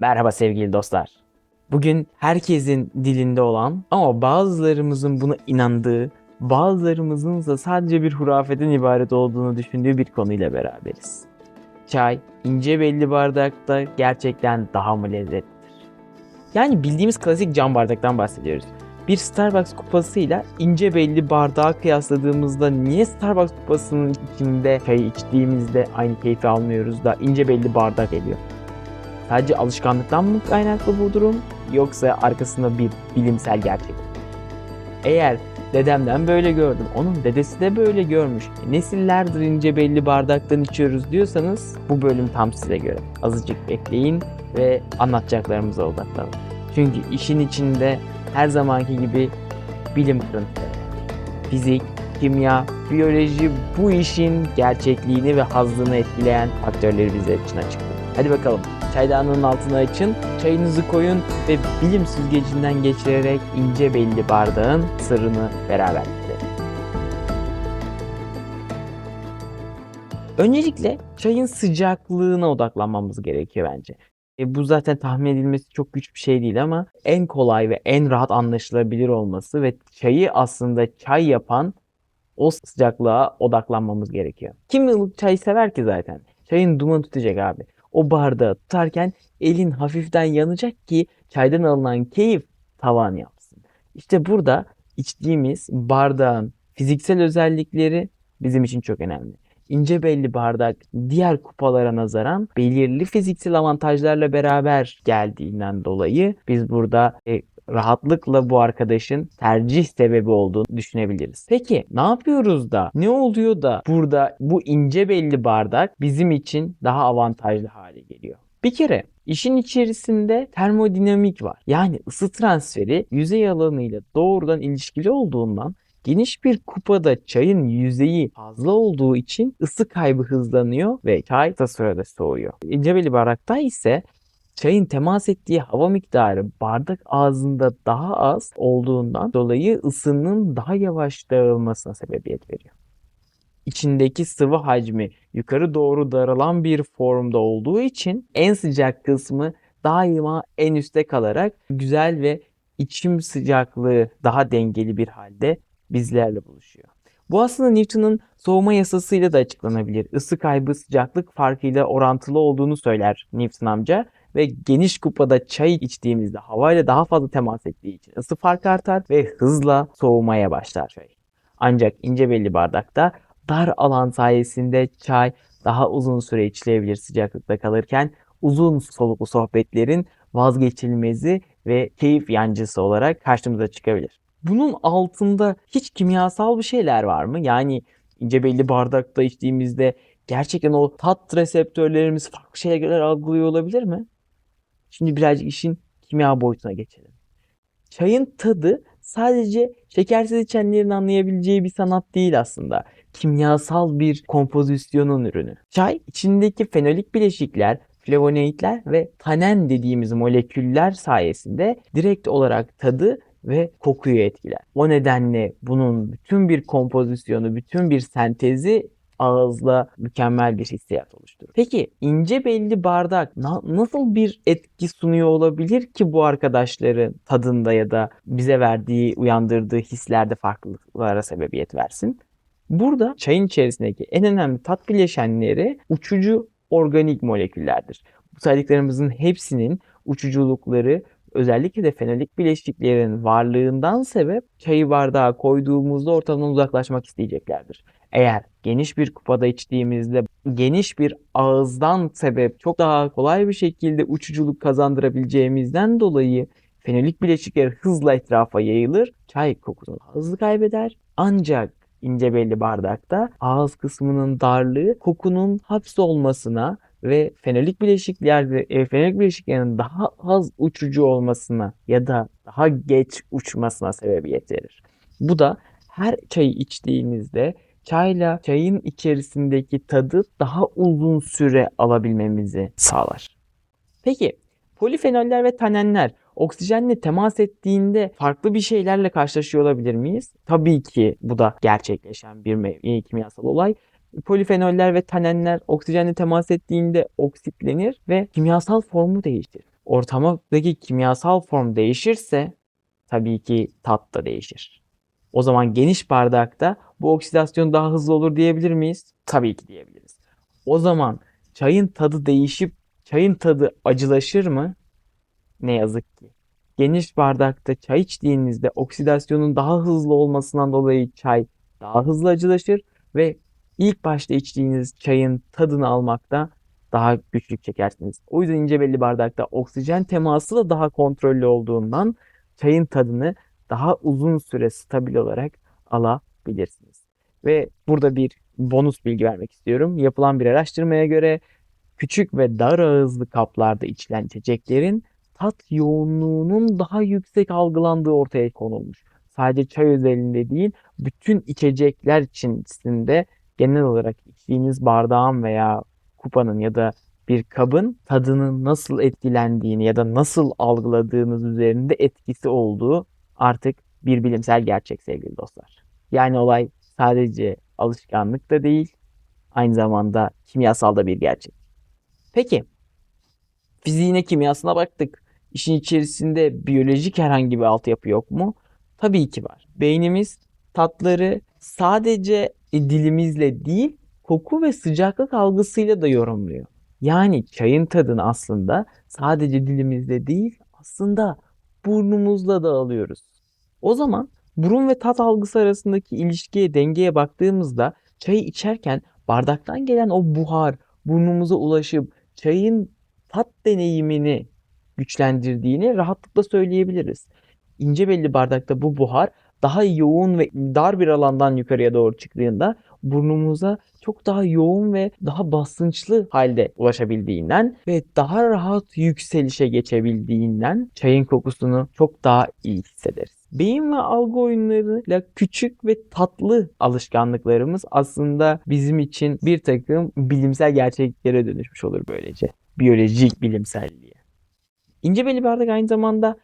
Merhaba sevgili dostlar. Bugün herkesin dilinde olan ama bazılarımızın buna inandığı, bazılarımızın ise sadece bir hurafeden ibaret olduğunu düşündüğü bir konuyla beraberiz. Çay ince belli bardakta gerçekten daha mı lezzetlidir? Yani bildiğimiz klasik cam bardaktan bahsediyoruz. Bir Starbucks kupasıyla ince belli bardağı kıyasladığımızda niye Starbucks kupasının içinde çayı içtiğimizde aynı keyfi almıyoruz da ince belli bardak geliyor? Sadece alışkanlıktan mı kaynaklı bu durum yoksa arkasında bir bilimsel gerçek? Eğer dedemden böyle gördüm, onun dedesi de böyle görmüş, nesillerdir ince belli bardaktan içiyoruz diyorsanız bu bölüm tam size göre. Azıcık bekleyin ve anlatacaklarımıza odaklanın. Çünkü işin içinde her zamanki gibi bilim kırıntıları. Fizik, kimya, biyoloji bu işin gerçekliğini ve hazzını etkileyen faktörleri bizler için açıkladı. Hadi bakalım çaydanlığın altını açın, çayınızı koyun ve bilim süzgecinden geçirerek ince belli bardağın sırrını beraber. Öncelikle çayın sıcaklığına odaklanmamız gerekiyor bence. E, bu zaten tahmin edilmesi çok güç bir şey değil ama en kolay ve en rahat anlaşılabilir olması ve çayı aslında çay yapan o sıcaklığa odaklanmamız gerekiyor. Kim ılık çay sever ki zaten? Çayın dumanı tutacak abi. O bardağı tutarken elin hafiften yanacak ki çaydan alınan keyif tavan yapsın. İşte burada içtiğimiz bardağın fiziksel özellikleri bizim için çok önemli. İnce belli bardak diğer kupalara nazaran belirli fiziksel avantajlarla beraber geldiğinden dolayı biz burada e, rahatlıkla bu arkadaşın tercih sebebi olduğunu düşünebiliriz. Peki ne yapıyoruz da ne oluyor da burada bu ince belli bardak bizim için daha avantajlı hale geliyor? Bir kere işin içerisinde termodinamik var. Yani ısı transferi yüzey alanıyla doğrudan ilişkili olduğundan Geniş bir kupada çayın yüzeyi fazla olduğu için ısı kaybı hızlanıyor ve çay kısa sürede soğuyor. İncebeli bardakta ise çayın temas ettiği hava miktarı bardak ağzında daha az olduğundan dolayı ısının daha yavaş dağılmasına sebebiyet veriyor. İçindeki sıvı hacmi yukarı doğru daralan bir formda olduğu için en sıcak kısmı daima en üstte kalarak güzel ve içim sıcaklığı daha dengeli bir halde bizlerle buluşuyor. Bu aslında Newton'un soğuma yasasıyla da açıklanabilir. Isı kaybı sıcaklık farkıyla orantılı olduğunu söyler Newton amca ve geniş kupada çay içtiğimizde havayla daha fazla temas ettiği için ısı farkı artar ve hızla soğumaya başlar çay. Ancak ince belli bardakta dar alan sayesinde çay daha uzun süre içilebilir sıcaklıkta kalırken uzun soluklu sohbetlerin vazgeçilmezi ve keyif yancısı olarak karşımıza çıkabilir. Bunun altında hiç kimyasal bir şeyler var mı? Yani ince belli bardakta içtiğimizde gerçekten o tat reseptörlerimiz farklı şeyler algılıyor olabilir mi? Şimdi birazcık işin kimya boyutuna geçelim. Çayın tadı sadece şekersiz içenlerin anlayabileceği bir sanat değil aslında. Kimyasal bir kompozisyonun ürünü. Çay içindeki fenolik bileşikler, flavonoidler ve tanen dediğimiz moleküller sayesinde direkt olarak tadı ve kokuyu etkiler. O nedenle bunun bütün bir kompozisyonu, bütün bir sentezi ağızla mükemmel bir hissiyat oluşturur. Peki ince belli bardak na- nasıl bir etki sunuyor olabilir ki bu arkadaşların tadında ya da bize verdiği, uyandırdığı hislerde farklılıklara sebebiyet versin? Burada çayın içerisindeki en önemli tat bileşenleri uçucu organik moleküllerdir. Bu saydıklarımızın hepsinin uçuculukları özellikle de fenolik bileşiklerin varlığından sebep çayı bardağa koyduğumuzda ortadan uzaklaşmak isteyeceklerdir. Eğer geniş bir kupada içtiğimizde geniş bir ağızdan sebep çok daha kolay bir şekilde uçuculuk kazandırabileceğimizden dolayı fenolik bileşikler hızla etrafa yayılır. Çay kokusunu hızlı kaybeder. Ancak ince belli bardakta ağız kısmının darlığı kokunun hapsolmasına ve fenolik bileşikler e, fenolik bileşiklerin daha az uçucu olmasına ya da daha geç uçmasına sebebiyet verir. Bu da her çayı içtiğinizde çayla çayın içerisindeki tadı daha uzun süre alabilmemizi sağlar. Peki polifenoller ve tanenler oksijenle temas ettiğinde farklı bir şeylerle karşılaşıyor olabilir miyiz? Tabii ki bu da gerçekleşen bir kimyasal olay. Polifenoller ve tanenler oksijenle temas ettiğinde oksitlenir ve kimyasal formu değiştirir. ortamdaki kimyasal form değişirse tabii ki tat da değişir. O zaman geniş bardakta bu oksidasyon daha hızlı olur diyebilir miyiz? Tabii ki diyebiliriz. O zaman çayın tadı değişip çayın tadı acılaşır mı? Ne yazık ki. Geniş bardakta çay içtiğinizde oksidasyonun daha hızlı olmasından dolayı çay daha hızlı acılaşır ve ilk başta içtiğiniz çayın tadını almakta daha güçlük çekersiniz. O yüzden ince belli bardakta oksijen teması da daha kontrollü olduğundan çayın tadını daha uzun süre stabil olarak alabilirsiniz. Ve burada bir bonus bilgi vermek istiyorum. Yapılan bir araştırmaya göre küçük ve dar ağızlı kaplarda içilen içeceklerin tat yoğunluğunun daha yüksek algılandığı ortaya konulmuş. Sadece çay özelinde değil, bütün içecekler içerisinde genel olarak içtiğiniz bardağın veya kupanın ya da bir kabın tadının nasıl etkilendiğini ya da nasıl algıladığınız üzerinde etkisi olduğu artık bir bilimsel gerçek sevgili dostlar. Yani olay sadece alışkanlık da değil, aynı zamanda kimyasal da bir gerçek. Peki, fiziğine, kimyasına baktık. İşin içerisinde biyolojik herhangi bir altyapı yok mu? Tabii ki var. Beynimiz tatları sadece dilimizle değil, koku ve sıcaklık algısıyla da yorumluyor. Yani çayın tadını aslında sadece dilimizle değil, aslında burnumuzla da alıyoruz. O zaman burun ve tat algısı arasındaki ilişkiye, dengeye baktığımızda çayı içerken bardaktan gelen o buhar burnumuza ulaşıp çayın tat deneyimini güçlendirdiğini rahatlıkla söyleyebiliriz. İnce belli bardakta bu buhar daha yoğun ve dar bir alandan yukarıya doğru çıktığında burnumuza çok daha yoğun ve daha basınçlı halde ulaşabildiğinden ve daha rahat yükselişe geçebildiğinden çayın kokusunu çok daha iyi hissederiz. Beyin ve algı oyunlarıyla küçük ve tatlı alışkanlıklarımız aslında bizim için bir takım bilimsel gerçeklere dönüşmüş olur böylece. Biyolojik bilimselliğe. İnce belli bardak aynı zamanda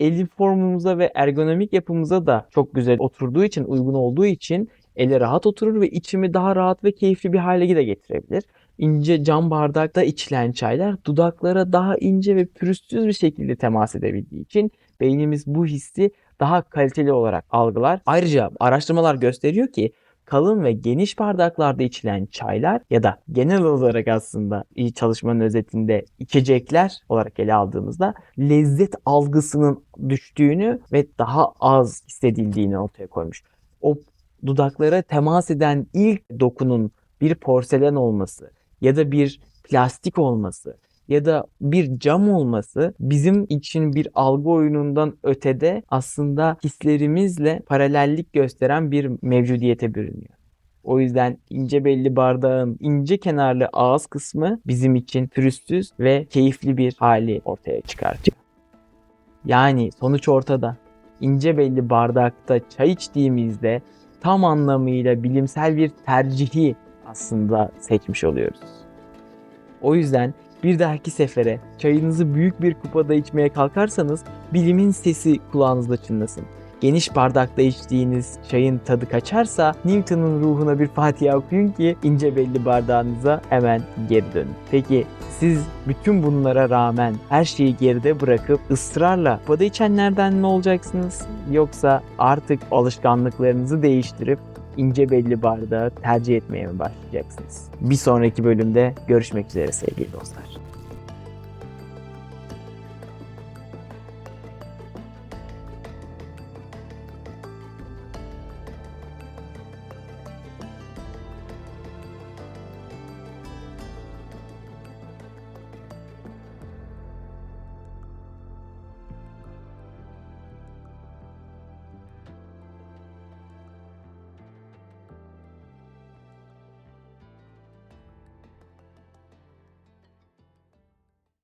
el formumuza ve ergonomik yapımıza da çok güzel oturduğu için, uygun olduğu için ele rahat oturur ve içimi daha rahat ve keyifli bir hale de getirebilir. İnce cam bardakta içilen çaylar dudaklara daha ince ve pürüzsüz bir şekilde temas edebildiği için beynimiz bu hissi daha kaliteli olarak algılar. Ayrıca araştırmalar gösteriyor ki kalın ve geniş bardaklarda içilen çaylar ya da genel olarak aslında iyi çalışmanın özetinde içecekler olarak ele aldığımızda lezzet algısının düştüğünü ve daha az hissedildiğini ortaya koymuş. O dudaklara temas eden ilk dokunun bir porselen olması ya da bir plastik olması ya da bir cam olması bizim için bir algı oyunundan ötede aslında hislerimizle paralellik gösteren bir mevcudiyete bürünüyor. O yüzden ince belli bardağın ince kenarlı ağız kısmı bizim için pürüzsüz ve keyifli bir hali ortaya çıkartıyor. Yani sonuç ortada. İnce belli bardakta çay içtiğimizde tam anlamıyla bilimsel bir tercihi aslında seçmiş oluyoruz. O yüzden bir dahaki sefere çayınızı büyük bir kupada içmeye kalkarsanız bilimin sesi kulağınızda çınlasın. Geniş bardakta içtiğiniz çayın tadı kaçarsa Newton'un ruhuna bir Fatiha okuyun ki ince belli bardağınıza hemen geri dönün. Peki siz bütün bunlara rağmen her şeyi geride bırakıp ısrarla kupada içenlerden mi olacaksınız? Yoksa artık alışkanlıklarınızı değiştirip ince belli bardağı tercih etmeye mi başlayacaksınız? Bir sonraki bölümde görüşmek üzere sevgili dostlar.